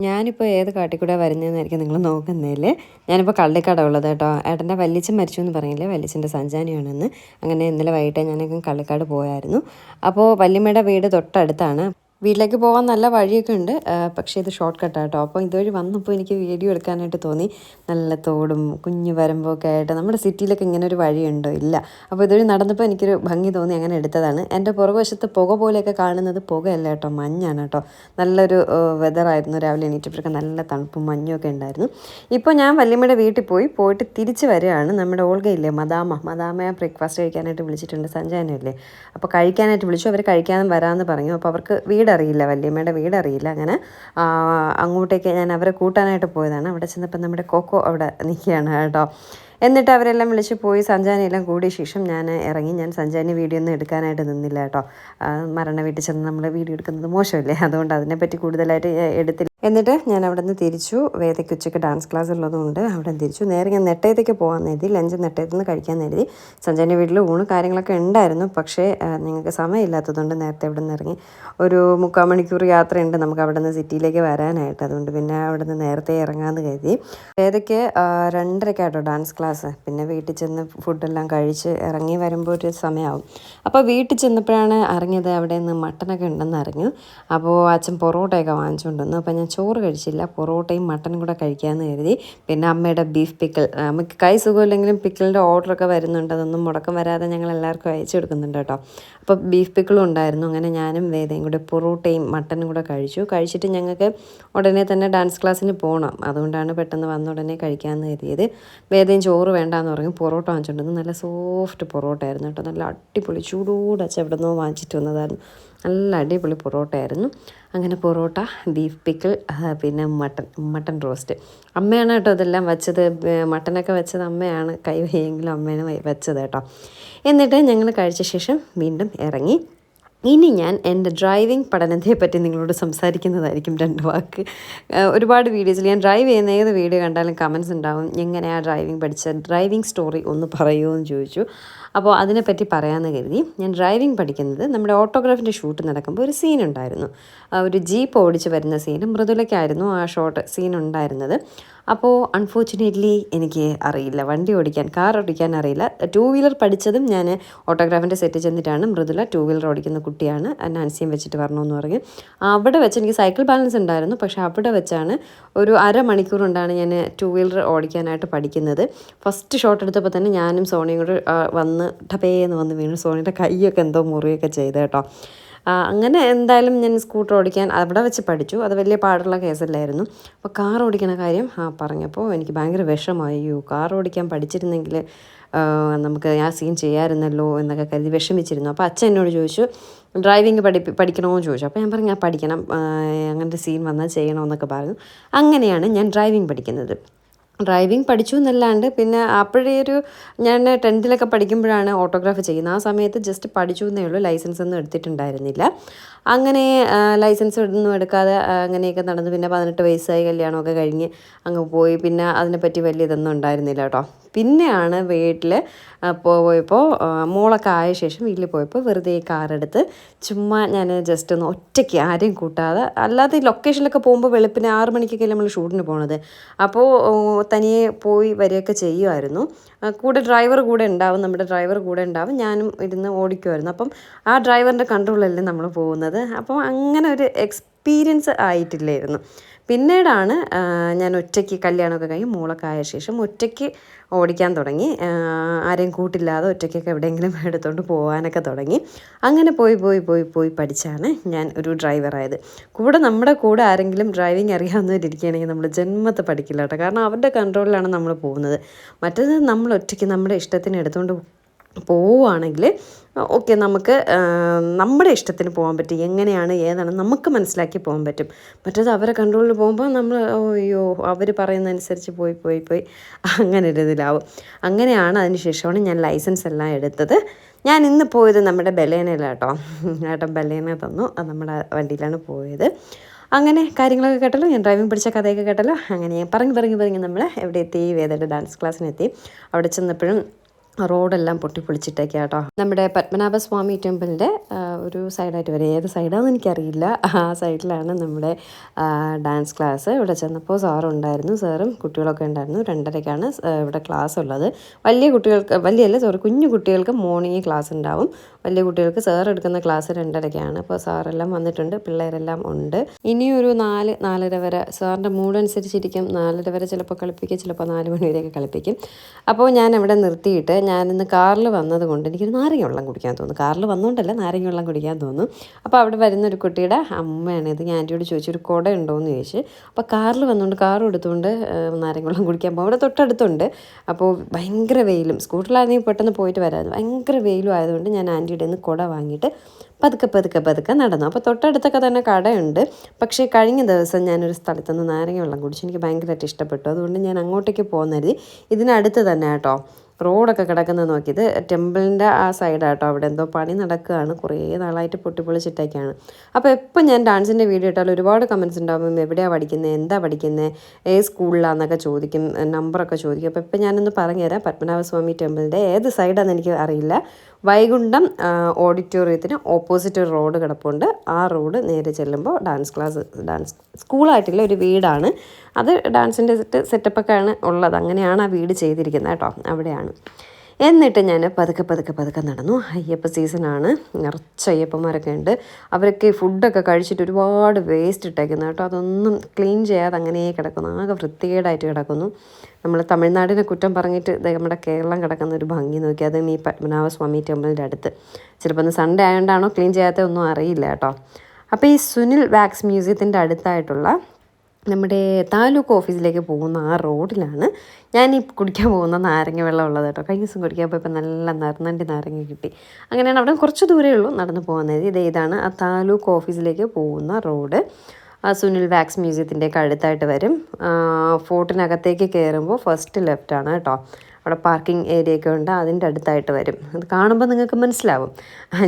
ഞാനിപ്പോൾ ഏത് കാട്ടിക്കൂടെ വരുന്നതെന്നായിരിക്കും നിങ്ങൾ നോക്കുന്നതിൽ ഞാനിപ്പോൾ കള്ളിക്കട ഉള്ളത് കേട്ടോ. ഏട്ടന്റെ വല്യച്ഛൻ മരിച്ചു എന്ന് പറയില്ലേ? വല്യച്ഛന്റെ സഞ്ചാനിയാണെന്ന് അങ്ങനെ ഇന്നലെ വൈകിട്ട് ഞാനൊക്കെ കള്ളിക്കാട് പോയായിരുന്നു. അപ്പോൾ വല്യമ്മയുടെ വീട് തൊട്ടടുത്താണ്. വീട്ടിലേക്ക് പോകാൻ നല്ല വഴിയൊക്കെ ഉണ്ട്. പക്ഷേ ഇത് ഷോർട്ട് കട്ടാട്ടോ കേട്ടോ അപ്പോൾ ഇതുവഴി വന്നപ്പോൾ എനിക്ക് വീഡിയോ എടുക്കാനായിട്ട് തോന്നി. നല്ല തോടും കുഞ്ഞു വരമ്പൊക്കെ ആയിട്ട് നമ്മുടെ സിറ്റിയിലൊക്കെ ഇങ്ങനെ ഒരു വഴിയുണ്ടോ? ഇല്ല. അപ്പോൾ ഇതുവഴി നടന്നപ്പോൾ എനിക്കൊരു ഭംഗി തോന്നി അങ്ങനെ എടുത്തതാണ്. എന്റെ പുറകുവശത്ത് പുക പോലെയൊക്കെ കാണുന്നത് പുകയല്ല കേട്ടോ മഞ്ഞാണ് കേട്ടോ. നല്ലൊരു വെതറായിരുന്നു രാവിലെ എണീറ്റപ്പോഴൊക്കെ നല്ല തണുപ്പും മഞ്ഞുമൊക്കെ ഉണ്ടായിരുന്നു. ഇപ്പോൾ ഞാൻ വല്യമ്മയുടെ വീട്ടിൽ പോയി. പോയിട്ട് തിരിച്ച് വരികയാണ്. നമ്മുടെ ഓൾഗയില്ലേ മദാമ. മദാമയെ ബ്രേക്ക്ഫാസ്റ്റ് കഴിക്കാനായിട്ട് വിളിച്ചിട്ടുണ്ട്. സഞ്ജയനല്ലേ. അപ്പോൾ കഴിക്കാനായിട്ട് വിളിച്ചു. അവർ കഴിക്കാൻ വരാമെന്ന് പറഞ്ഞു. അപ്പോൾ അവർക്ക് വീടറിയില്ല വല്യമ്മയുടെ വീടറിയില്ല. അങ്ങനെ അങ്ങോട്ടേക്ക് ഞാൻ അവരെ കൂട്ടാനായിട്ട് പോയതാണ്. അവിടെ ചെന്നപ്പോൾ നമ്മുടെ കൊക്കോ അവിടെ നിൽക്കുകയാണ് കേട്ടോ. എന്നിട്ട് അവരെല്ലാം വിളിച്ച് പോയി സഞ്ജാനിയെല്ലാം കൂടിയ ശേഷം ഞാൻ ഇറങ്ങി. ഞാൻ സഞ്ജാനി വീഡിയോ ഒന്നും എടുക്കാനായിട്ട് നിന്നില്ല കേട്ടോ. മരണ വീട്ടിൽ ചെന്ന് നമ്മൾ വീഡിയോ എടുക്കുന്നത് മോശമല്ലേ? അതുകൊണ്ട് അതിനെപ്പറ്റി കൂടുതലായിട്ട് എടുത്തില്ല. എന്നിട്ട് ഞാൻ അവിടെ നിന്ന് തിരിച്ചു. വേദയ്ക്ക് ഉച്ചയ്ക്ക് ഡാൻസ് ക്ലാസ് ഉള്ളതുകൊണ്ട് അവിടെ തിരിച്ചു. നേരെ ഞാൻ നെട്ടയത്തേക്ക് പോകാൻ എഴുതി. ലഞ്ച് നെട്ടയത്തു നിന്ന് കഴിക്കാൻ എഴുതി. സഞ്ജയന്റെ വീട്ടിൽ ഊണ് കാര്യങ്ങളൊക്കെ ഉണ്ടായിരുന്നു. പക്ഷേ നിങ്ങൾക്ക് സമയമില്ലാത്തതുകൊണ്ട് നേരത്തെ ഇവിടെ നിന്ന് ഇറങ്ങി. ഒരു മുക്കാൽ മണിക്കൂർ യാത്രയുണ്ട് നമുക്ക് അവിടെ നിന്ന് സിറ്റിയിലേക്ക് വരാനായിട്ട്. അതുകൊണ്ട് പിന്നെ അവിടെ നിന്ന് നേരത്തെ ഇറങ്ങാമെന്ന് കരുതി. വേദയ്ക്ക് രണ്ടരക്കായിട്ടോ ഡാൻസ് ക്ലാസ് പിന്നെ വീട്ടിൽ ചെന്ന് ഫുഡെല്ലാം കഴിച്ച് ഇറങ്ങി വരുമ്പോൾ ഒരു സമയമാവും. അപ്പോൾ വീട്ടിൽ ചെന്നപ്പോഴാണ് അറിഞ്ഞത് അവിടെ നിന്ന് മട്ടനൊക്കെ ഉണ്ടെന്ന് അറിഞ്ഞു. അപ്പോൾ അച്ഛൻ പൊറോട്ടയൊക്കെ വാങ്ങിച്ചുകൊണ്ടുവന്നു. അപ്പോൾ ഞാൻ ചോറ് കഴിച്ചില്ല. പൊറോട്ടയും മട്ടനും കൂടെ കഴിക്കാമെന്ന് കരുതി. പിന്നെ അമ്മയുടെ ബീഫ് പിക്കിൾ നമുക്ക് കൈ സുഖമില്ലെങ്കിലും പിക്കിളിന്റെ ഓർഡറൊക്കെ വരുന്നുണ്ട്. അതൊന്നും മുടക്കം വരാതെ ഞങ്ങൾ എല്ലാവർക്കും അയച്ചു കൊടുക്കുന്നുണ്ട് കേട്ടോ. അപ്പോൾ ബീഫ് പിക്കിളും ഉണ്ടായിരുന്നു. അങ്ങനെ ഞാനും വേദയും കൂടെ പൊറോട്ടയും മട്ടനും കൂടെ കഴിച്ചു. കഴിച്ചിട്ട് ഞങ്ങൾക്ക് ഉടനെ തന്നെ ഡാൻസ് ക്ലാസ്സിന് പോകണം അതുകൊണ്ടാണ് പെട്ടെന്ന് വന്ന ഉടനെ കഴിക്കാമെന്ന് കരുതിയത്. വേദയും ചോറ് വേണ്ടാന്ന് പറഞ്ഞു. പൊറോട്ട വാങ്ങിച്ചിട്ടുണ്ടെന്ന് നല്ല സോഫ്റ്റ് പൊറോട്ട ആയിരുന്നു കേട്ടോ. നല്ല അടിപൊളി ചൂടോടെ അച്ഛൻ എവിടെ നിന്നോ വാങ്ങിച്ചിട്ട് വന്നതായിരുന്നു. നല്ല അടിപൊളി പൊറോട്ട ആയിരുന്നു അങ്ങനെ പൊറോട്ട ബീഫ് പിക്കിൾ പിന്നെ മട്ടൺ മട്ടൺ റോസ്റ്റ് അമ്മയാണ് കേട്ടോ ഇതെല്ലാം വെച്ചത്. മട്ടനൊക്കെ വെച്ചത് അമ്മയാണ്. കൈ വയ്യെങ്കിലും വെച്ചത് കേട്ടോ. എന്നിട്ട് ഞങ്ങൾ കഴിച്ച ശേഷം വീണ്ടും ഇറങ്ങി. ഇനി ഞാൻ എന്റെ ഡ്രൈവിംഗ് പഠനത്തെ പറ്റി നിങ്ങളോട് സംസാരിക്കുന്നതായിരിക്കും രണ്ട് വാക്ക്. ഒരുപാട് വീഡിയോസിൽ ഞാൻ ഡ്രൈവ് ചെയ്യുന്ന ഏത് വീഡിയോ കണ്ടാലും കമൻസ് ഉണ്ടാവും. എങ്ങനെയാണ് ഡ്രൈവിംഗ് പഠിച്ച ഡ്രൈവിംഗ് സ്റ്റോറി ഒന്ന് പറയുമോ എന്ന് ചോദിച്ചു. അപ്പോൾ അതിനെപ്പറ്റി പറയാമെന്ന് കരുതി ഞാൻ ഡ്രൈവിംഗ് പഠിക്കുന്നത് നമ്മുടെ ഓട്ടോഗ്രാഫിന്റെ ഷൂട്ട് നടക്കുമ്പോൾ ഒരു സീൻ ഉണ്ടായിരുന്നു ഒരു ജീപ്പ് ഓടിച്ച് വരുന്ന സീൻ മൃദുലയ്ക്കായിരുന്നു ആ ഷോട്ട് സീൻ ഉണ്ടായിരുന്നത്. അപ്പോൾ അൺഫോർച്ചുനേറ്റ്ലി എനിക്ക് അറിയില്ല വണ്ടി ഓടിക്കാൻ കാർ ഓടിക്കാൻ അറിയില്ല. ടൂ വീലർ പഠിച്ചതും ഞാൻ ഓട്ടോഗ്രാഫിന്റെ സെറ്റ് ചെന്നിട്ടാണ് മൃദുല ടൂ വീലർ ഓടിക്കുന്ന കുട്ടിയാണ് നാൻസിയും വെച്ചിട്ട് വരണമെന്ന് പറഞ്ഞ്. അവിടെ വെച്ച് എനിക്ക് സൈക്കിൾ ബാലൻസ് ഉണ്ടായിരുന്നു പക്ഷേ അവിടെ വെച്ചാണ് ഒരു അരമണിക്കൂർ കൊണ്ടാണ് ഞാൻ ടൂ വീലർ ഓടിക്കാനായിട്ട് പഠിക്കുന്നത്. ഫസ്റ്റ് ഷോട്ട് എടുത്തപ്പോൾ തന്നെ ഞാനും സോണിയും കൂടെ ആ, വന്ന് ടപേന്ന് വന്ന് വീണ്. സോണിയുടെ കൈയൊക്കെ എന്തോ മുറിയൊക്കെ ചെയ്ത് കേട്ടോ. അങ്ങനെ എന്തായാലും ഞാൻ സ്കൂട്ടർ ഓടിക്കാൻ അവിടെ വെച്ച് പഠിച്ചു. അത് വലിയ പാടുള്ള കേസല്ലായിരുന്നു. അപ്പോൾ കാർ ഓടിക്കണ കാര്യം ആ പറഞ്ഞപ്പോൾ എനിക്ക് ഭയങ്കര വിഷമമായി അയ്യോ കാർ ഓടിക്കാൻ പഠിച്ചിരുന്നെങ്കിൽ നമുക്ക് ആ സീൻ ചെയ്യാമായിരുന്നല്ലോ എന്നൊക്കെ കരുതി വിഷമിച്ചിരുന്നു. അപ്പോൾ അച്ഛൻ എന്നോട് ചോദിച്ചു ഡ്രൈവിംഗ് പഠി പഠിക്കണമെന്ന് ചോദിച്ചു. അപ്പോൾ ഞാൻ പറഞ്ഞു പഠിക്കണം. അങ്ങനത്തെ സീൻ വന്നാൽ ചെയ്യണമെന്നൊക്കെ പറഞ്ഞു. അങ്ങനെയാണ് ഞാൻ ഡ്രൈവിംഗ് പഠിക്കുന്നത്. ഡ്രൈവിംഗ് പഠിച്ചു എന്നല്ലാണ്ട് പിന്നെ അപ്പോഴേ ഒരു ഞാൻ ടെൻത്തിലൊക്കെ പഠിക്കുമ്പോഴാണ് ഓട്ടോഗ്രാഫ് ചെയ്യുന്നത്. ആ സമയത്ത് ജസ്റ്റ് പഠിച്ചു എന്നേ ഉള്ളൂ. ലൈസൻസ് ഒന്നും എടുത്തിട്ടുണ്ടായിരുന്നില്ല. അങ്ങനെ ലൈസൻസ് ഒന്നും എടുക്കാതെ അങ്ങനെയൊക്കെ നടന്നു. പിന്നെ പതിനെട്ട് വയസ്സായി കല്യാണമൊക്കെ കഴിഞ്ഞ് അങ്ങ് പോയി. പിന്നെ അതിനെപ്പറ്റി വലിയ ഇതൊന്നും ഉണ്ടായിരുന്നില്ല കേട്ടോ. പിന്നെയാണ് വീട്ടിൽ പോയപ്പോൾ മോളൊക്കെ ആയ ശേഷം വീട്ടിൽ പോയപ്പോൾ വെറുതെ കാർ എടുത്ത് ചുമ്മാ ഞാൻ ജസ്റ്റ് ഒന്ന് ഒറ്റയ്ക്ക് ആരെയും കൂട്ടാതെ അല്ലാതെ ലൊക്കേഷനിലൊക്കെ പോകുമ്പോൾ വെളുപ്പിന് ആറ് മണിക്കൊക്കെ നമ്മൾ ഷൂട്ടിന് പോണത്. അപ്പോൾ തനിയെ പോയി വരികയൊക്കെ ചെയ്യുമായിരുന്നു. കൂടെ ഡ്രൈവർ കൂടെ ഉണ്ടാവും നമ്മുടെ ഡ്രൈവർ കൂടെ ഉണ്ടാവും. ഞാനും ഇരുന്ന് ഓടിക്കുമായിരുന്നു. അപ്പം ആ ഡ്രൈവറിന്റെ കൺട്രോളല്ലേ നമ്മൾ പോകുന്നത്? അപ്പം അങ്ങനെ ഒരു എക്സ്പീരിയൻസ് ആയിട്ടില്ലായിരുന്നു. പിന്നീടാണ് ഞാൻ ഒറ്റയ്ക്ക് കല്യാണമൊക്കെ കഴിഞ്ഞ് മോളൊക്കെ ആയ ശേഷം ഒറ്റയ്ക്ക് ഓടിക്കാൻ തുടങ്ങി. ആരെയും കൂട്ടില്ലാതെ ഒറ്റയ്ക്കൊക്കെ എവിടെയെങ്കിലും എടുത്തുകൊണ്ട് പോകാനൊക്കെ തുടങ്ങി. അങ്ങനെ പോയി പോയി പോയി പോയി പഠിച്ചാണ് ഞാൻ ഒരു ഡ്രൈവറായത് കൂടെ നമ്മുടെ കൂടെ ആരെങ്കിലും ഡ്രൈവിംഗ് അറിയാവുന്നവരിക്കുകയാണെങ്കിൽ നമ്മൾ ജന്മത്തെ പഠിക്കില്ല കേട്ടോ കാരണം അവരുടെ കൺട്രോളിലാണ് നമ്മൾ പോകുന്നത്. മറ്റേത് നമ്മൾ ഒറ്റയ്ക്ക് നമ്മുടെ ഇഷ്ടത്തിന് എടുത്തുകൊണ്ട് പോവുകയാണെങ്കിൽ ഓക്കെ നമുക്ക് നമ്മുടെ ഇഷ്ടത്തിന് പോകാൻ പറ്റും. എങ്ങനെയാണ് ഏതാണ് നമുക്ക് മനസ്സിലാക്കി പോകാൻ പറ്റും. മറ്റേത് അവരെ കൺട്രോളിൽ പോകുമ്പോൾ നമ്മൾ അയ്യോ അവർ പറയുന്നതനുസരിച്ച് പോയി പോയി പോയി. അങ്ങനെ ഒരു ഇതിലാവും. അങ്ങനെയാണ് അതിന് ശേഷമാണ് ഞാൻ ലൈസൻസ് എല്ലാം എടുത്തത്. ഞാൻ ഇന്ന് പോയത് നമ്മുടെ ബലേനയിലാട്ടോ. ഏട്ടൻ ബലേന തന്നു. അത് നമ്മുടെ വണ്ടിയിലാണ് പോയത്. അങ്ങനെ കാര്യങ്ങളൊക്കെ കേട്ടല്ലോ. ഞാൻ ഡ്രൈവിംഗ് പഠിച്ച കഥയൊക്കെ കേട്ടല്ലോ. അങ്ങനെ പറഞ്ഞു പറഞ്ഞു പറഞ്ഞ് നമ്മൾ എവിടെ എത്തി? വേദയുടെ ഡാൻസ് ക്ലാസ്സിനെത്തി അവിടെ ചെന്നപ്പോഴും റോഡെല്ലാം പൊട്ടിപ്പൊളിച്ചിട്ടേക്കാ കേട്ടോ നമ്മുടെ പത്മനാഭസ്വാമി ടെമ്പിളിന്റെ ഒരു സൈഡായിട്ട് വരും. ഏത് സൈഡാണെന്ന് എനിക്കറിയില്ല. ആ സൈഡിലാണ് നമ്മുടെ ഡാൻസ് ക്ലാസ്. ഇവിടെ ചെന്നപ്പോൾ സാറുണ്ടായിരുന്നു സാറും കുട്ടികളൊക്കെ ഉണ്ടായിരുന്നു. രണ്ടരയ്ക്കാണ് ഇവിടെ ക്ലാസ് ഉള്ളത് വലിയ കുട്ടികൾക്ക് വലിയല്ല സോറി കുഞ്ഞു കുട്ടികൾക്ക് മോർണിംഗ് ക്ലാസ് ഉണ്ടാവും വലിയ കുട്ടികൾക്ക് സാർ എടുക്കുന്ന ക്ലാസ് രണ്ടരയ്ക്കാണ് അപ്പോൾ സാറെല്ലാം വന്നിട്ടുണ്ട് പിള്ളേരെല്ലാം ഉണ്ട്. ഇനിയൊരു നാല് നാലര വരെ സാറിന്റെ മൂഡ് അനുസരിച്ചിരിക്കും നാലര വരെ ചിലപ്പോൾ കളിപ്പിക്കും ചിലപ്പോൾ നാല് മണി വരെയൊക്കെ കളിപ്പിക്കും. അപ്പോൾ ഞാൻ അവിടെ നിർത്തിയിട്ട് ഞാനിന്ന് കാറിൽ വന്നത് കൊണ്ട് എനിക്കൊരു നാരങ്ങ വെള്ളം കുടിക്കാൻ തോന്നുന്നു. കാറിൽ വന്നുകൊണ്ടല്ല നാരങ്ങ വെള്ളം കുടിക്കാൻ തോന്നുന്നു. അപ്പോൾ അവിടെ വരുന്ന ഒരു കുട്ടിയുടെ അമ്മയാണ് ഇത്. ഞാൻ ആന്റിയോട് ചോദിച്ചു ഒരു കുട ഉണ്ടോ? എന്ന് ചോദിച്ചു അപ്പോൾ കാറിൽ വന്നുകൊണ്ട് കാർ എടുത്തുകൊണ്ട് നാരങ്ങ വെള്ളം കുടിക്കാൻ പോകും അവിടെ തൊട്ടടുത്തുണ്ട്. അപ്പോൾ ഭയങ്കര വെയിലും. സ്കൂട്ടറിലായിരുന്നെങ്കിൽ പെട്ടെന്ന് പോയിട്ട് വരാമായിരുന്നു. ഭയങ്കര വെയിലും ആയതുകൊണ്ട് ഞാൻ ആന്റിയുടെ നിന്ന് കുട വാങ്ങിയിട്ട് പതുക്കെ പതുക്കെ പതുക്കെ നടന്നു. അപ്പോൾ തൊട്ടടുത്തൊക്കെ തന്നെ കടയുണ്ട്. പക്ഷേ കഴിഞ്ഞ ദിവസം ഞാനൊരു സ്ഥലത്ത് നിന്ന് നാരങ്ങ വെള്ളം കുടിച്ചു എനിക്ക് ഭയങ്കരമായിട്ട് ഇഷ്ടപ്പെട്ടു. അതുകൊണ്ട് ഞാൻ അങ്ങോട്ടേക്ക് പോകുന്നരുതി ഇതിനടുത്ത് തന്നെ കേട്ടോ. റോഡൊക്കെ കിടക്കുന്നത് നോക്കിയത് ടെമ്പിളിന്റെ ആ സൈഡാട്ടോ. അവിടെ എന്തോ പണി നടക്കുകയാണ്. കുറേ നാളായിട്ട് പൊട്ടിപ്പൊളിച്ചിട്ടൊക്കെയാണ് അപ്പോൾ എപ്പോൾ ഞാൻ ഡാൻസിന്റെ വീഡിയോ ഇട്ടാൽ ഒരുപാട് കമൻസ് ഉണ്ടാകും എവിടെയാണ് പഠിക്കുന്നത്? എന്താ പഠിക്കുന്നത്? ഏത് സ്കൂളിലാണെന്നൊക്കെ ചോദിക്കും. നമ്പറൊക്കെ ചോദിക്കും. അപ്പോൾ ഇപ്പം ഞാനൊന്ന് പറഞ്ഞുതരാം. പത്മനാഭസ്വാമി ടെമ്പിളിന്റെ ഏത് സൈഡാണെന്ന് എനിക്ക് അറിയില്ല. വൈകുണ്ഠം ഓഡിറ്റോറിയത്തിന് ഓപ്പോസിറ്റ് ഒരു റോഡ് കിടപ്പുണ്ട്. ആ റോഡ് നേരെ ചെല്ലുമ്പോൾ ഡാൻസ് ക്ലാസ് ഡാൻസ് സ്കൂളായിട്ടുള്ള ഒരു വീടാണ്. അത് ഡാൻസിന്റെ സെറ്റ് സെറ്റപ്പൊക്കെയാണ് ഉള്ളത്. അങ്ങനെയാണ് ആ വീട് ചെയ്തിരിക്കുന്നത് കേട്ടോ. അവിടെയാണ്. എന്നിട്ട് ഞാൻ പതുക്കെ പതുക്കെ പതുക്കെ നടന്നു. അയ്യപ്പ സീസണാണ് നിറച്ച് അയ്യപ്പന്മാരൊക്കെ ഉണ്ട്. അവരൊക്കെ ഫുഡൊക്കെ കഴിച്ചിട്ട് ഒരുപാട് വേസ്റ്റ് ഇട്ടേക്കുന്നു കേട്ടോ. അതൊന്നും ക്ലീൻ ചെയ്യാതെ അങ്ങനെ കിടക്കുന്നു. ആകെ വൃത്തികേടായിട്ട് കിടക്കുന്നു. നമ്മൾ തമിഴ്നാടിനെ കുറ്റം പറഞ്ഞിട്ട് നമ്മുടെ കേരളം കിടക്കുന്ന ഒരു ഭംഗി നോക്കി. അതും ഈ പത്മനാഭസ്വാമി ടെമ്പിളിന്റെ അടുത്ത്. ചിലപ്പോൾ ഒന്ന് സൺഡേ ആയതുകൊണ്ടാണോ ക്ലീൻ ചെയ്യാത്ത ഒന്നും അറിയില്ല കേട്ടോ. അപ്പോൾ ഈ സുനിൽ വാക്സ് മ്യൂസിയത്തിന്റെ അടുത്തായിട്ടുള്ള നമ്മുടെ താലൂക്ക് ഓഫീസിലേക്ക് പോകുന്ന ആ റോഡിലാണ് ഞാൻ ഈ കുടിക്കാൻ പോകുന്ന നാരങ്ങ വെള്ളം ഉള്ളത് കേട്ടോ. കഴിഞ്ഞ ദിവസം കുടിക്കാൻ പോയപ്പോൾ നല്ല നറുനണ്ടി നാരങ്ങ കിട്ടി. അങ്ങനെയാണ് അവിടെ കുറച്ച് ദൂരമേ ഉള്ളൂ നടന്ന് പോകുന്നത് ഇത് ഇതാണ് ആ താലൂക്ക് ഓഫീസിലേക്ക് പോകുന്ന റോഡ്. ആ സുനിൽ വാക്സ് മ്യൂസിയത്തിന്റെ അടുത്തായിട്ട് വരും. ഫോർട്ടിനകത്തേക്ക് കയറുമ്പോൾ ഫസ്റ്റ് ആണ് കേട്ടോ. അവിടെ പാർക്കിംഗ് ഏരിയ ഒക്കെ ഉണ്ട് അതിന്റെ അടുത്തായിട്ട് വരും. അത് കാണുമ്പോൾ നിങ്ങൾക്ക് മനസ്സിലാവും.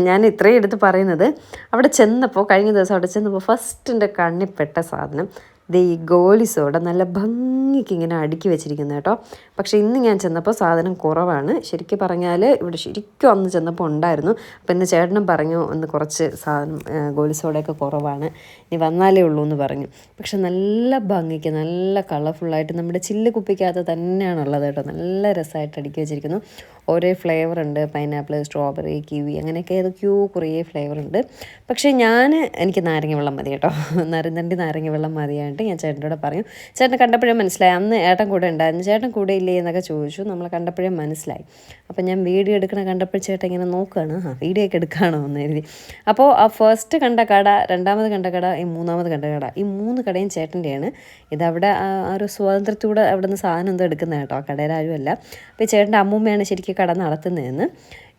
ഞാൻ ഇത്രയും എടുത്ത് പറയുന്നത് അവിടെ ചെന്നപ്പോൾ കഴിഞ്ഞ ദിവസം അവിടെ ചെന്നപ്പോൾ ഫസ്റ്റിന്റെ കണ്ണിൽപ്പെട്ട പെട്ട സാധനം ദേ ഈ ഗോലി നല്ല ഭംഗിക്ക് ഇങ്ങനെ അടുക്കി വെച്ചിരിക്കുന്നത് കേട്ടോ. പക്ഷേ ഇന്ന് ഞാൻ ചെന്നപ്പോൾ സാധനം കുറവാണ്. ശരിക്കും പറഞ്ഞാൽ ഇവിടെ ശരിക്കും അന്ന് ചെന്നപ്പോൾ ഉണ്ടായിരുന്നു. അപ്പം ഇന്ന് ചേട്ടനും പറഞ്ഞു ഒന്ന് കുറച്ച് സാധനം ഗോലിസോടെയൊക്കെ കുറവാണ്. ഇനി വന്നാലേ ഉള്ളൂ എന്ന് പറഞ്ഞു. പക്ഷെ നല്ല ഭംഗിക്ക് നല്ല കളർഫുള്ളായിട്ട് നമ്മുടെ ചില്ല് കുപ്പിക്കകത്ത് തന്നെയാണുള്ളത് കേട്ടോ. നല്ല രസമായിട്ട് അടുക്കി വെച്ചിരിക്കുന്നു. ഓരോ ഫ്ലേവർ ഉണ്ട്. പൈനാപ്പിൾ സ്ട്രോബെറി കിവി അങ്ങനെയൊക്കെ ഏതൊക്കെയോ കുറേ ഫ്ലേവർ ഉണ്ട്. പക്ഷേ ഞാൻ എനിക്ക് നാരങ്ങ വെള്ളം മതി കേട്ടോ. നരന്തണ്ടി നാരങ്ങ വെള്ളം മതിയായിട്ട് ഞാൻ ചേട്ടന്റെ കൂടെ പറയും ചേട്ടനെ കണ്ടപ്പോഴേ മനസ്സിലായി. അന്ന് ഏട്ടൻ കൂടെ ഉണ്ടായിരുന്നു. ചേട്ടൻ കൂടെ ഇല്ലേ എന്നൊക്കെ ചോദിച്ചു. നമ്മൾ കണ്ടപ്പോഴേ മനസ്സിലായി. അപ്പോൾ ഞാൻ വീഡിയോ എടുക്കണ കണ്ടപ്പോൾ ചേട്ടൻ ഇങ്ങനെ നോക്കുകയാണ് ആ വീഡിയോ ഒക്കെ എടുക്കുകയാണോ എന്ന് എഴുതി അപ്പോൾ ആ ഫസ്റ്റ് കണ്ട കട രണ്ടാമത് കണ്ട കട ഈ മൂന്നാമത് കണ്ട കട ഈ മൂന്ന് കടയും ചേട്ടന്റെയാണ് ഇതവിടെ ആ ഒരു സ്വാതന്ത്ര്യത്തോടെ അവിടെ നിന്ന് സാധനം എന്തോ എടുക്കുന്നത് കേട്ടോ. ആരുമല്ല അപ്പോൾ ചേട്ടന്റെ അമ്മൂമ്മയാണ് ശരിക്കും കട നടത്തുന്നതെന്ന്.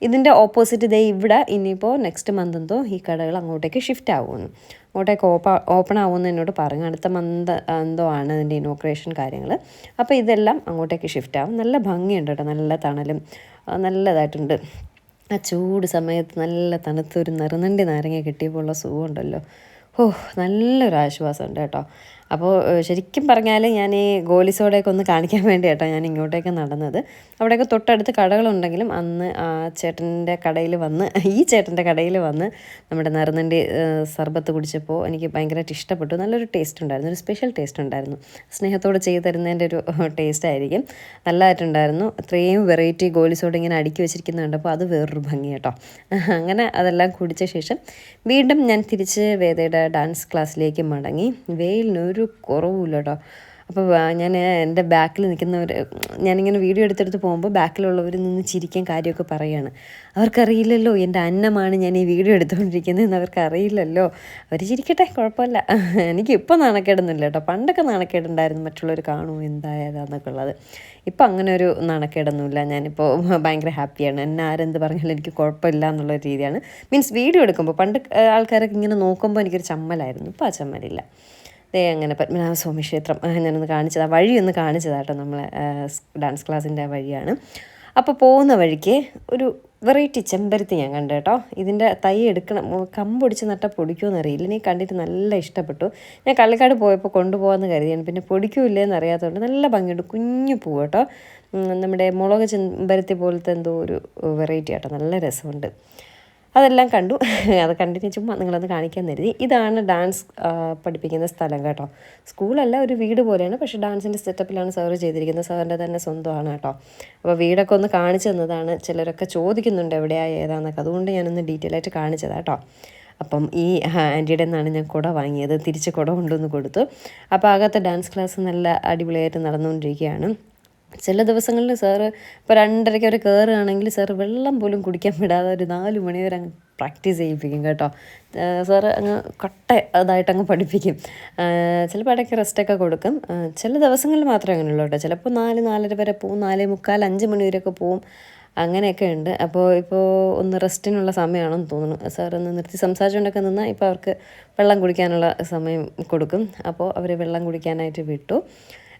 ഇതിന്റെ ഓപ്പോസിറ്റ് ദേ ഇവിടെ ഇനിയിപ്പോൾ നെക്സ്റ്റ് മന്ത് എന്തോ ഈ കടകൾ അങ്ങോട്ടേക്ക് ഷിഫ്റ്റ് ആവുമെന്ന് അങ്ങോട്ടേക്ക് ഓപ്പ ഓപ്പൺ ആവുമെന്ന് എന്നോട് പറഞ്ഞു. അടുത്ത മന്ത് എന്തോ ആണ് ഇതിന്റെ ഇനോഗ്രേഷൻ കാര്യങ്ങൾ. അപ്പോൾ ഇതെല്ലാം അങ്ങോട്ടേക്ക് ഷിഫ്റ്റ് ആവും. നല്ല ഭംഗിയുണ്ട് കേട്ടോ. നല്ല തണലും നല്ലതായിട്ടുണ്ട്. ആ ചൂട് സമയത്ത് നല്ല തണുത്തൊരു നിറനണ്ടി നാരങ്ങ കിട്ടിയപ്പോൾ ഉള്ള സുഖമുണ്ടല്ലോ. ഓ നല്ലൊരു ആശ്വാസമുണ്ട് കേട്ടോ. അപ്പോൾ ശരിക്കും പറഞ്ഞാൽ ഞാൻ ഈ ഗോലിസോടെയൊക്കെ ഒന്ന് കാണിക്കാൻ വേണ്ടി കേട്ടോ ഞാൻ ഇങ്ങോട്ടേക്ക് നടന്നത്. അവിടെയൊക്കെ തൊട്ടടുത്ത് കടകളുണ്ടെങ്കിലും അന്ന് ആ ചേട്ടന്റെ കടയിൽ വന്ന് ഈ ചേട്ടന്റെ കടയിൽ വന്ന് നമ്മുടെ നറുനണ്ടി സർബത്ത് കുടിച്ചപ്പോൾ എനിക്ക് ഭയങ്കരമായിട്ട് ഇഷ്ടപ്പെട്ടു. നല്ലൊരു ടേസ്റ്റ് ഉണ്ടായിരുന്നു ഒരു സ്പെഷ്യൽ ടേസ്റ്റ് ഉണ്ടായിരുന്നു. സ്നേഹത്തോടെ ചെയ്ത് തരുന്നതിന്റെ ഒരു ടേസ്റ്റ് ആയിരിക്കും. നല്ലതായിട്ടുണ്ടായിരുന്നു അത്രയും വെറൈറ്റി ഗോലിസോട് ഇങ്ങനെ അടുക്കി വെച്ചിരിക്കുന്ന കണ്ടപ്പോൾ അത് വേറൊരു ഭംഗി കേട്ടോ. അങ്ങനെ അതെല്ലാം കുടിച്ച ശേഷം വീണ്ടും ഞാൻ തിരിച്ച് വേദയുടെ ഡാൻസ് ക്ലാസ്സിലേക്ക് മടങ്ങി. വെയിലിനൊരു കുറവുമില്ല കേട്ടോ അപ്പോൾ ഞാൻ എന്റെ ബാക്കിൽ നിൽക്കുന്നവർ ഞാനിങ്ങനെ വീഡിയോ എടുത്തെടുത്ത് പോകുമ്പോൾ ബാക്കിലുള്ളവർ നിന്ന് ചിരിക്കാൻ കാര്യമൊക്കെ പറയുകയാണ് അവർക്കറിയില്ലല്ലോ എന്റെ അന്നമാണ് ഞാൻ ഈ വീഡിയോ എടുത്തുകൊണ്ടിരിക്കുന്നതെന്ന് അവർക്കറിയില്ലല്ലോ. അവർ ചിരിക്കട്ടെ കുഴപ്പമില്ല. എനിക്ക് ഇപ്പോൾ നാണക്കേടൊന്നുമില്ല കേട്ടോ പണ്ടൊക്കെ നാണക്കേടുണ്ടായിരുന്നു മറ്റുള്ളവർ കാണൂ എന്തായതാന്നൊക്കെ ഉള്ളത്. ഇപ്പം അങ്ങനെ ഒരു നാണക്കേടൊന്നുമില്ല. ഞാനിപ്പോൾ ഭയങ്കര ഹാപ്പിയാണ്. എന്നെ ആരെന്ത് പറഞ്ഞാലും എനിക്ക് കുഴപ്പമില്ല എന്നുള്ള രീതിയാണ്. മീൻസ് വീഡിയോ എടുക്കുമ്പോൾ പണ്ട് ആൾക്കാരൊക്കെ ഇങ്ങനെ നോക്കുമ്പോൾ എനിക്കൊരു ചമ്മലായിരുന്നു. ഇപ്പോൾ ആ ചമ്മലില്ല. ദേ അങ്ങനെ പത്മനാഭസ്വാമി ക്ഷേത്രം ഞാനൊന്ന് കാണിച്ചതാ ആ വഴി ഒന്ന് കാണിച്ചതാട്ടോ നമ്മളെ ഡാൻസ് ക്ലാസ്സിന്റെ വഴിയാണ്. അപ്പോൾ പോകുന്ന വഴിക്ക് ഒരു വെറൈറ്റി ചെമ്പരത്തി ഞാൻ കണ്ടു കേട്ടോ. ഇതിന്റെ തൈ എടുക്കണം കമ്പൊടിച്ച് നട്ടാൽ പൊടിക്കുമെന്ന് അറിയില്ല ഇനി കണ്ടിട്ട് നല്ല ഇഷ്ടപ്പെട്ടു. ഞാൻ കള്ളിക്കാട് പോയപ്പോൾ കൊണ്ടുപോകാമെന്ന് കരുതിയാണ്. പിന്നെ പൊടിക്കൂല്ലേന്ന് അറിയാത്തതുകൊണ്ട് നല്ല ഭംഗിയുണ്ട് കുഞ്ഞു പൂ കേട്ടോ. നമ്മുടെ മുളക് ചെമ്പരത്തി പോലത്തെ എന്തോ ഒരു വെറൈറ്റി കേട്ടോ നല്ല രസമുണ്ട്. അതെല്ലാം കണ്ടു. അത് കണ്ടിട്ട് ചുമ്മാ നിങ്ങളത് കാണിക്കാൻ കരുതി. ഇതാണ് ഡാൻസ് പഠിപ്പിക്കുന്ന സ്ഥലം കേട്ടോ. സ്കൂളല്ല ഒരു വീട് പോലെയാണ്. പക്ഷേ ഡാൻസിന്റെ സെറ്റപ്പിലാണ് സർവ് ചെയ്തിരിക്കുന്നത്. സാറിന്റെ തന്നെ സ്വന്തമാണ് കേട്ടോ. അപ്പോൾ വീടൊക്കെ ഒന്ന് കാണിച്ചു തന്നതാണ്. ചിലരൊക്കെ ചോദിക്കുന്നുണ്ട് എവിടെയാണ് ഏതാന്നൊക്കെ. അതുകൊണ്ട് ഞാനൊന്ന് ഡീറ്റെയിൽ ആയിട്ട് കാണിച്ചതാണ് കേട്ടോ. അപ്പം ഈ ആന്റിയുടെ നിന്നാണ് ഞാൻ കുട വാങ്ങിയത്. തിരിച്ച് കുട കൊണ്ടുവന്ന് കൊടുത്തു. അപ്പോൾ അകത്തെ ഡാൻസ് ക്ലാസ് നല്ല അടിപൊളിയായിട്ട് നടന്നുകൊണ്ടിരിക്കുകയാണ്. ചില ദിവസങ്ങളിൽ സാറ് ഇപ്പോൾ രണ്ടരയ്ക്ക് അവർ കയറുകയാണെങ്കിൽ സാറ് വെള്ളം പോലും കുടിക്കാൻ വിടാതെ ഒരു നാല് മണിവരെ അങ്ങ് പ്രാക്ടീസ് ചെയ്യിപ്പിക്കും കേട്ടോ. സാറ് അങ്ങ് കട്ട അതായിട്ട് അങ്ങ് പഠിപ്പിക്കും. ചിലപ്പോൾ ഇടയ്ക്ക് റെസ്റ്റൊക്കെ കൊടുക്കും. ചില ദിവസങ്ങളിൽ മാത്രമേ അങ്ങനെയുള്ളൂ കേട്ടോ. ചിലപ്പോൾ നാല് നാലര വരെ പോവും. നാല് മുക്കാൽ അഞ്ച് മണി വരെയൊക്കെ പോവും. അങ്ങനെയൊക്കെ ഉണ്ട്. അപ്പോൾ ഇപ്പോൾ ഒന്ന് റെസ്റ്റിനുള്ള സമയമാണെന്ന് തോന്നുന്നു. സാർ ഒന്ന് നിർത്തി സംസാരിച്ചുകൊണ്ടൊക്കെ നിന്നാൽ ഇപ്പോൾ അവർക്ക് വെള്ളം കുടിക്കാനുള്ള സമയം കൊടുക്കും. അപ്പോൾ അവർ വെള്ളം കുടിക്കാനായിട്ട് വിട്ടു.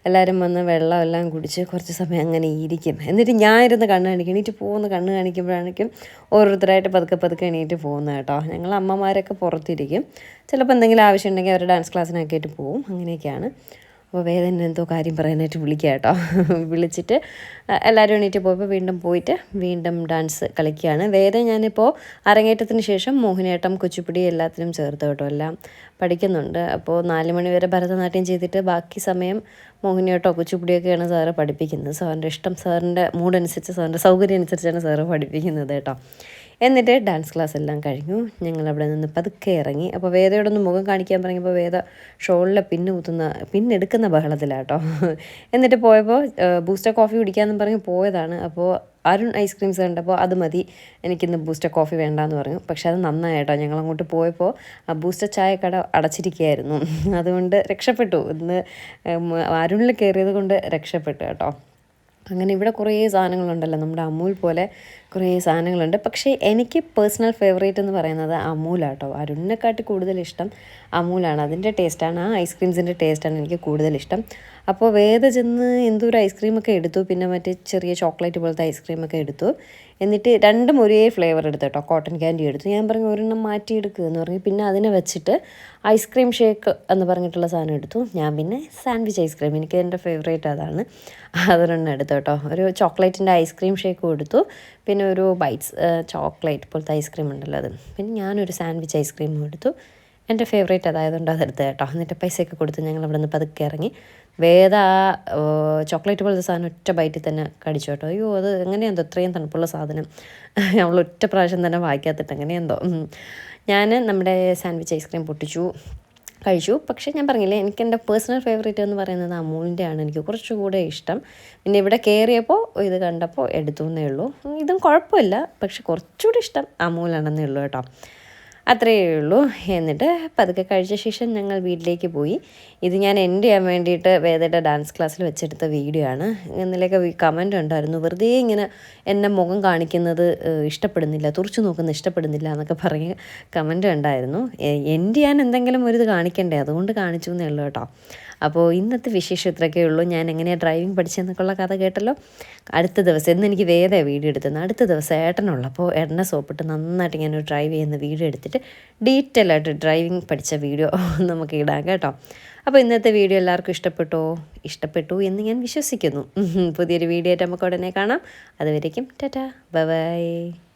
എല്ലാവരും വന്ന് വെള്ളം എല്ലാം കുടിച്ച് കുറച്ച് സമയം അങ്ങനെ ഇരിക്കും. എന്നിട്ട് ഞാൻ ഇരുന്ന് കണ്ണ് കാണിക്കും. എണീറ്റ് പോകുന്ന കണ്ണ് കാണിക്കുമ്പോഴാണെങ്കിലും ഓരോരുത്തരായിട്ട് പതുക്കെ പതുക്കെ എണീറ്റ് പോകുന്നത് കേട്ടോ. ഞങ്ങൾ അമ്മമാരൊക്കെ പുറത്തിരിക്കും. ചിലപ്പോൾ എന്തെങ്കിലും ആവശ്യം ഉണ്ടെങ്കിൽ അവർ ഡാൻസ് ക്ലാസ്സിനൊക്കെ ആയിട്ട് പോകും അങ്ങനെയൊക്കെയാണ്. അപ്പോൾ വേദന എന്തോ കാര്യം പറയാനായിട്ട് വിളിക്കുക കേട്ടോ. വിളിച്ചിട്ട് എല്ലാവരും എണീറ്റ് പോയപ്പോൾ വീണ്ടും പോയിട്ട് വീണ്ടും ഡാൻസ് കളിക്കുകയാണ്. വേദന ഞാനിപ്പോൾ അരങ്ങേറ്റത്തിന് ശേഷം മോഹിനിയാട്ടം കുച്ചിപ്പുടി എല്ലാത്തിനും ചേർത്ത് കേട്ടോ. എല്ലാം പഠിക്കുന്നുണ്ട്. അപ്പോൾ നാല് മണി വരെ ഭരതനാട്യം ചെയ്തിട്ട് ബാക്കി സമയം മോഹിനിയാട്ടോ കുച്ചിപ്പുടിയൊക്കെയാണ് സാറ് പഠിപ്പിക്കുന്നത്. സാറിന്റെ ഇഷ്ടം സാറിന്റെ മൂഡനുസരിച്ച് സാറിന്റെ സൗകര്യം അനുസരിച്ചാണ് സാറ് പഠിപ്പിക്കുന്നത് കേട്ടോ. എന്നിട്ട് ഡാൻസ് ക്ലാസ് എല്ലാം കഴിഞ്ഞു. ഞങ്ങൾ അവിടെ നിന്ന് പതുക്കെ ഇറങ്ങി. അപ്പോൾ വേദയോടൊന്ന് മുഖം കാണിക്കാൻ പറഞ്ഞപ്പോൾ വേദ ഷോളിലെ പിന്ന് കുത്തുന്ന പിന്നെടുക്കുന്ന ബഹളത്തിലാട്ടോ. എന്നിട്ട് പോയപ്പോൾ ബൂസ്റ്റർ കോഫി കുടിക്കാമെന്ന് പറഞ്ഞ് പോയതാണ്. അപ്പോൾ അരുൺ ഐസ്ക്രീംസ് കണ്ടപ്പോൾ അത് മതി എനിക്കിന്ന് ബൂസ്റ്റർ കോഫി വേണ്ടാന്ന് പറഞ്ഞു. പക്ഷേ അത് നന്നായിട്ടോ. ഞങ്ങൾ അങ്ങോട്ട് പോയപ്പോൾ ആ ബൂസ്റ്റർ ചായക്കട അടച്ചിരിക്കുകയായിരുന്നു അതുകൊണ്ട് രക്ഷപ്പെട്ടു. ഇന്ന് അരുണിൽ കയറിയത് കൊണ്ട് രക്ഷപ്പെട്ടു കേട്ടോ. അങ്ങനെ ഇവിടെ കുറേ സാധനങ്ങളുണ്ടല്ലോ. നമ്മുടെ അമൂൽ പോലെ കുറേ സാധനങ്ങളുണ്ട്. പക്ഷേ എനിക്ക് പേഴ്സണൽ ഫേവറേറ്റ് എന്ന് പറയുന്നത് അമൂലാട്ടോ അരുണിനെക്കാട്ടി കൂടുതൽ ഇഷ്ടം അമൂലാണ്. അതിന്റെ ടേസ്റ്റാണ് ആ ഐസ്ക്രീംസിന്റെ ടേസ്റ്റാണ് എനിക്ക് കൂടുതൽ ഇഷ്ടം. അപ്പോൾ വേദ ചെന്ന് എന്തോ ഒരു ഐസ്ക്രീമൊക്കെ എടുത്തു. പിന്നെ മറ്റേ ചെറിയ ചോക്ലേറ്റ് പോലത്തെ ഐസ്ക്രീമൊക്കെ എടുത്തു. എന്നിട്ട് രണ്ടും ഒരേ ഫ്ലേവർ എടുത്തു കേട്ടോ. കോട്ടൺ ക്യാൻഡി എടുത്തു. ഞാൻ പറഞ്ഞു ഒരെണ്ണം മാറ്റിയെടുക്കുക എന്ന് പറഞ്ഞു. പിന്നെ അതിനെ വെച്ചിട്ട് ഐസ്ക്രീം ഷേക്ക് എന്ന് പറഞ്ഞിട്ടുള്ള സാധനം എടുത്തു. ഞാൻ പിന്നെ സാൻഡ്വിച്ച് ഐസ്ക്രീം എനിക്ക് എന്റെ ഫേവറേറ്റ് അതാണ്. അതൊരെണ്ണം എടുത്തു കേട്ടോ. ഒരു ചോക്ലേറ്റിന്റെ ഐസ്ക്രീം ഷേക്കും എടുത്തു. പിന്നെ ഒരു ബൈറ്റ്സ് ചോക്ലേറ്റ് പോലത്തെ ഐസ്ക്രീം ഉണ്ടല്ലോ അത്. പിന്നെ ഞാനൊരു സാൻഡ്വിച്ച് ഐസ്ക്രീം എടുത്തു. എന്റെ ഫേവറേറ്റ് അതായതുകൊണ്ട് അതെടുത്ത് കേട്ടോ. എന്നിട്ട് പൈസയൊക്കെ കൊടുത്ത് ഞങ്ങൾ അവിടെ നിന്ന് പതുക്കെ ഇറങ്ങി. വേദ ആ, ചോക്ലേറ്റ് പോലത്തെ സാധനം ഒറ്റ ബൈറ്റിൽ തന്നെ കടിച്ചു കേട്ടോ. അയ്യോ അത് എങ്ങനെയെന്തോ ഇത്രയും തണുപ്പുള്ള സാധനം. നമ്മൾ ഒറ്റ പ്രാവശ്യം തന്നെ വായിക്കാത്തിട്ട് എങ്ങനെയെന്തോ. ഞാൻ നമ്മുടെ സാൻഡ്വിച്ച് ഐസ്ക്രീം പൊട്ടിച്ചു. കഴിച്ചു. പക്ഷേ ഞാൻ പറഞ്ഞില്ലേ എനിക്ക് എന്റെ പേഴ്സണൽ ഫേവറേറ്റ് എന്ന് പറയുന്നത് അമൂലിന്റെ ആണ് എനിക്ക് കുറച്ചുകൂടെ ഇഷ്ടം. പിന്നെ ഇവിടെ കയറിയപ്പോൾ ഇത് കണ്ടപ്പോൾ എടുത്തു എന്നേ ഉള്ളൂ. ഇതും കുഴപ്പമില്ല. പക്ഷെ കുറച്ചുകൂടി ഇഷ്ടം അമൂലാണെന്നേ ഉള്ളൂ കേട്ടോ. അത്രയേ ഉള്ളൂ. എന്നിട്ട് പതുക്കെ കഴിച്ച ശേഷം ഞങ്ങൾ വീട്ടിലേക്ക് പോയി. ഇത് ഞാൻ എന്റെ ചെയ്യാൻ വേണ്ടിയിട്ട് വേദയുടെ ഡാൻസ് ക്ലാസ്സിൽ വെച്ചെടുത്ത വീഡിയോ ആണ്. എന്നിലൊക്കെ കമന്റ് ഉണ്ടായിരുന്നു. വെറുതെ ഇങ്ങനെ എന്നെ മുഖം കാണിക്കുന്നത് ഇഷ്ടപ്പെടുന്നില്ല തുറച്ചു നോക്കുന്നത് ഇഷ്ടപ്പെടുന്നില്ല എന്നൊക്കെ പറഞ്ഞ് കമന്റ് ഉണ്ടായിരുന്നു. എന്റെ ഞാൻ എന്തെങ്കിലും ഒരു ഇത് കാണിക്കണ്ടേ? അതുകൊണ്ട് കാണിച്ചു എന്നേ ഉള്ളൂ കേട്ടോ. അപ്പോൾ ഇന്നത്തെ വിശേഷം ഇത്രയൊക്കെ ഉള്ളൂ. ഞാൻ എങ്ങനെയാണ് ഡ്രൈവിംഗ് പഠിച്ചതെന്നൊക്കെയുള്ള കഥ കേട്ടല്ലോ. അടുത്ത ദിവസം ഇന്ന് എനിക്ക് വേറെ വീഡിയോ എടുത്തുന്നത് അടുത്ത ദിവസം ഏട്ടനുള്ളപ്പോൾ ഏട്ടനെ സോപ്പിട്ട് നന്നായിട്ട് ഞാൻ ഡ്രൈവ് ചെയ്യുന്ന വീഡിയോ എടുത്തിട്ട് ഡീറ്റെയിൽ ആയിട്ട് ഡ്രൈവിംഗ് പഠിച്ച വീഡിയോ നമുക്ക് ഇടാം കേട്ടോ. അപ്പോൾ ഇന്നത്തെ വീഡിയോ എല്ലാവർക്കും ഇഷ്ടപ്പെട്ടോ? ഇഷ്ടപ്പെട്ടു എന്ന് ഞാൻ വിശ്വസിക്കുന്നു. പുതിയൊരു വീഡിയോ ആയിട്ട് നമുക്ക് ഉടനെ കാണാം. അതുവരേക്കും ടാറ്റാ. ബൈ.